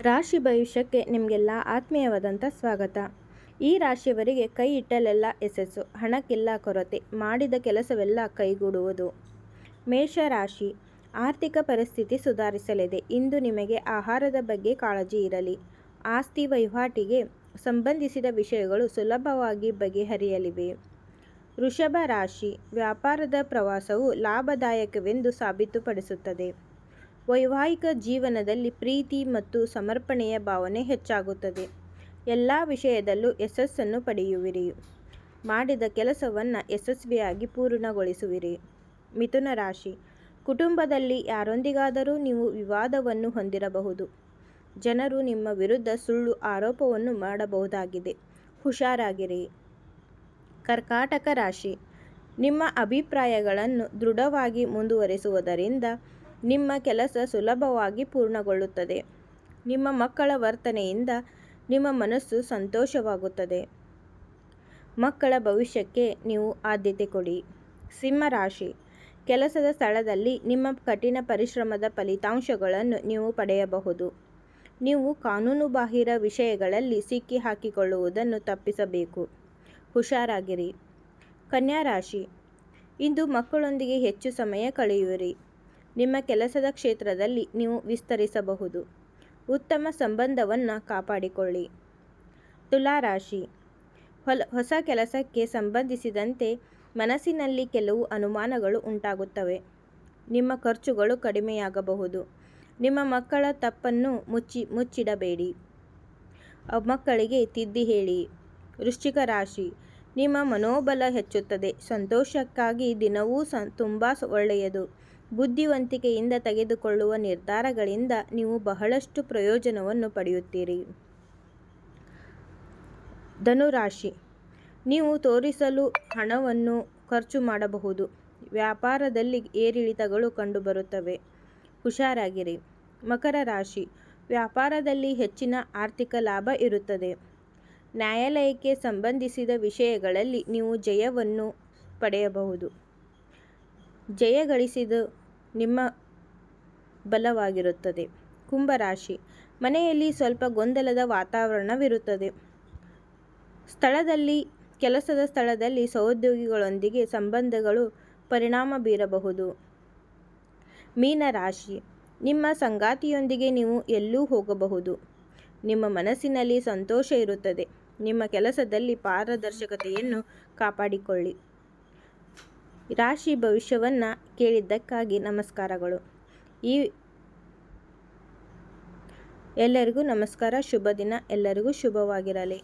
ರಾಶಿ ಭವಿಷ್ಯಕ್ಕೆ ನಿಮಗೆಲ್ಲ ಆತ್ಮೀಯವಾದಂಥ ಸ್ವಾಗತ. ಈ ರಾಶಿಯವರಿಗೆ ಕೈ ಇಟ್ಟಲೆಲ್ಲ ಯಶಸ್ಸು, ಹಣಕ್ಕೆಲ್ಲ ಕೊರತೆ, ಮಾಡಿದ ಕೆಲಸವೆಲ್ಲ ಕೈಗೂಡುವುದು. ಮೇಷ ರಾಶಿ ಆರ್ಥಿಕ ಪರಿಸ್ಥಿತಿ ಸುಧಾರಿಸಲಿದೆ. ಇಂದು ನಿಮಗೆ ಆಹಾರದ ಬಗ್ಗೆ ಕಾಳಜಿ ಇರಲಿ. ಆಸ್ತಿ ವಹಿವಾಟಿಗೆ ಸಂಬಂಧಿಸಿದ ವಿಷಯಗಳು ಸುಲಭವಾಗಿ ಬಗೆಹರಿಯಲಿವೆ. ವೃಷಭ ರಾಶಿ, ವ್ಯಾಪಾರದ ಪ್ರವಾಸವು ಲಾಭದಾಯಕವೆಂದು ಸಾಬೀತುಪಡಿಸುತ್ತದೆ. ವೈವಾಹಿಕ ಜೀವನದಲ್ಲಿ ಪ್ರೀತಿ ಮತ್ತು ಸಮರ್ಪಣೆಯ ಭಾವನೆ ಹೆಚ್ಚಾಗುತ್ತದೆ. ಎಲ್ಲ ವಿಷಯದಲ್ಲೂ ಯಶಸ್ಸನ್ನು ಪಡೆಯುವಿರಿ. ಮಾಡಿದ ಕೆಲಸವನ್ನು ಯಶಸ್ವಿಯಾಗಿ ಪೂರ್ಣಗೊಳಿಸುವಿರಿ. ಮಿಥುನ ರಾಶಿ. ಕುಟುಂಬದಲ್ಲಿ ಯಾರೊಂದಿಗಾದರೂ ನೀವು ವಿವಾದವನ್ನು ಹೊಂದಿರಬಹುದು. ಜನರು ನಿಮ್ಮ ವಿರುದ್ಧ ಸುಳ್ಳು ಆರೋಪವನ್ನು ಮಾಡಬಹುದಾಗಿದೆ. ಹುಷಾರಾಗಿರಿ. ಕರ್ಕಾಟಕ ರಾಶಿ. ನಿಮ್ಮ ಅಭಿಪ್ರಾಯಗಳನ್ನು ದೃಢವಾಗಿ ಮುಂದುವರಿಸುವುದರಿಂದ ನಿಮ್ಮ ಕೆಲಸ ಸುಲಭವಾಗಿ ಪೂರ್ಣಗೊಳ್ಳುತ್ತದೆ. ನಿಮ್ಮ ಮಕ್ಕಳ ವರ್ತನೆಯಿಂದ ನಿಮ್ಮ ಮನಸ್ಸು ಸಂತೋಷವಾಗುತ್ತದೆ. ಮಕ್ಕಳ ಭವಿಷ್ಯಕ್ಕೆ ನೀವು ಆದ್ಯತೆ ಕೊಡಿ. ಸಿಂಹರಾಶಿ ಕೆಲಸದ ಸ್ಥಳದಲ್ಲಿ ನಿಮ್ಮ ಕಠಿಣ ಪರಿಶ್ರಮದ ಫಲಿತಾಂಶಗಳನ್ನು ನೀವು ಪಡೆಯಬಹುದು. ನೀವು ಕಾನೂನುಬಾಹಿರ ವಿಷಯಗಳಲ್ಲಿ ಸಿಕ್ಕಿ ಹಾಕಿಕೊಳ್ಳುವುದನ್ನು ತಪ್ಪಿಸಬೇಕು. ಹುಷಾರಾಗಿರಿ. ಕನ್ಯಾ ರಾಶಿ. ಇಂದು ಮಕ್ಕಳೊಂದಿಗೆ ಹೆಚ್ಚು ಸಮಯ ಕಳೆಯುವಿರಿ. ನಿಮ್ಮ ಕೆಲಸದ ಕ್ಷೇತ್ರದಲ್ಲಿ ನೀವು ವಿಸ್ತರಿಸಬಹುದು. ಉತ್ತಮ ಸಂಬಂಧವನ್ನು ಕಾಪಾಡಿಕೊಳ್ಳಿ. ತುಲಾರಾಶಿ. ಹೊಲ, ಹೊಸ ಕೆಲಸಕ್ಕೆ ಸಂಬಂಧಿಸಿದಂತೆ ಮನಸ್ಸಿನಲ್ಲಿ ಕೆಲವು ಅನುಮಾನಗಳು ಉಂಟಾಗುತ್ತವೆ. ನಿಮ್ಮ ಖರ್ಚುಗಳು ಕಡಿಮೆಯಾಗಬಹುದು. ನಿಮ್ಮ ಮಕ್ಕಳ ತಪ್ಪನ್ನು ಮುಚ್ಚಿ, ಮುಚ್ಚಿಡಬೇಡಿ. ಮಕ್ಕಳಿಗೆ ತಿದ್ದಿ ಹೇಳಿ. ವೃಶ್ಚಿಕ ರಾಶಿ. ನಿಮ್ಮ ಮನೋಬಲ ಹೆಚ್ಚುತ್ತದೆ. ಸಂತೋಷಕ್ಕಾಗಿ ದಿನವೂ ಸ, ತುಂಬ ಒಳ್ಳೆಯದು. ಬುದ್ಧಿವಂತಿಕೆಯಿಂದ ತೆಗೆದುಕೊಳ್ಳುವ ನಿರ್ಧಾರಗಳಿಂದ ನೀವು ಬಹಳಷ್ಟು ಪ್ರಯೋಜನವನ್ನು ಪಡೆಯುತ್ತೀರಿ. ಧನುರಾಶಿ. ನೀವು ತೋರಿಸಲು ಹಣವನ್ನು ಖರ್ಚು ಮಾಡಬಹುದು. ವ್ಯಾಪಾರದಲ್ಲಿ ಏರಿಳಿತಗಳು ಕಂಡುಬರುತ್ತವೆ. ಹುಷಾರಾಗಿರಿ. ಮಕರ ರಾಶಿ. ವ್ಯಾಪಾರದಲ್ಲಿ ಹೆಚ್ಚಿನ ಆರ್ಥಿಕ ಲಾಭ ಇರುತ್ತದೆ. ನ್ಯಾಯಾಲಯಕ್ಕೆ ಸಂಬಂಧಿಸಿದ ವಿಷಯಗಳಲ್ಲಿ ನೀವು ಜಯವನ್ನು ಪಡೆಯಬಹುದು. ಜಯ ಗಳಿಸಿದ ನಿಮ್ಮ ಬಲವಾಗಿರುತ್ತದೆ. ಕುಂಭರಾಶಿ. ಮನೆಯಲ್ಲಿ ಸ್ವಲ್ಪ ಗೊಂದಲದ ವಾತಾವರಣವಿರುತ್ತದೆ. ಸ್ಥಳದಲ್ಲಿ, ಕೆಲಸದ ಸ್ಥಳದಲ್ಲಿ ಸಹೋದ್ಯೋಗಿಗಳೊಂದಿಗೆ ಸಂಬಂಧಗಳು ಪರಿಣಾಮ ಬೀರಬಹುದು. ಮೀನರಾಶಿ. ನಿಮ್ಮ ಸಂಗಾತಿಯೊಂದಿಗೆ ನೀವು ಎಲ್ಲೂ ಹೋಗಬಹುದು. ನಿಮ್ಮ ಮನಸ್ಸಿನಲ್ಲಿ ಸಂತೋಷ ಇರುತ್ತದೆ. ನಿಮ್ಮ ಕೆಲಸದಲ್ಲಿ ಪಾರದರ್ಶಕತೆಯನ್ನು ಕಾಪಾಡಿಕೊಳ್ಳಿ. ರಾಶಿ ಭವಿಷ್ಯವನ್ನು ಕೇಳಿದ್ದಕ್ಕಾಗಿ ನಮಸ್ಕಾರಗಳು. ಈ ಎಲ್ಲರಿಗೂ ನಮಸ್ಕಾರ. ಶುಭ ದಿನ. ಎಲ್ಲರಿಗೂ ಶುಭವಾಗಿರಲಿ.